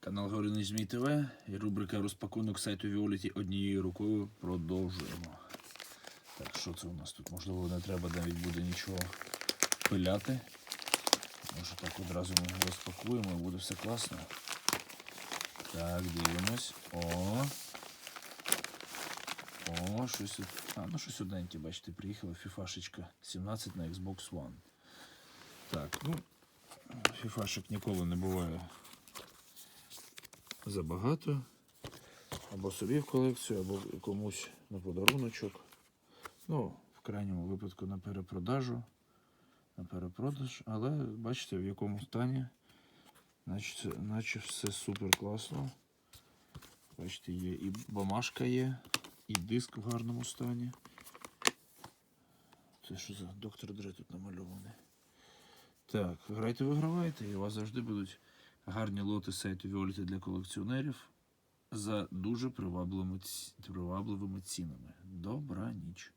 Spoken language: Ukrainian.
Канал Горинич Змій ТВ і рубрика розпакунок сайту Віоліті однією рукою продовжуємо. Так, що це у нас тут? Можливо, не треба навіть буде нічого пиляти. Може так одразу ми розпакуємо і буде все класно. Так, дивимось. О. О, щось. тут- А, ну щось одненьке, бачите, приїхала фіфашечка 17 на Xbox One. Так, ну, фіфашек ніколи не буває забагато. Або собі в колекцію, або комусь на подаруночок. Ну, в крайньому випадку на перепродажу. На перепродаж. Але бачите, в якому стані. Наче, наче все супер класно. Бачите, є і бумажка є, і диск в гарному стані. Це що за доктор Дре тут намальований? Так, грайте, вигравайте, і у вас завжди будуть гарні лоти сайту Віоліти для колекціонерів за дуже привабливими цінами. Добра ніч.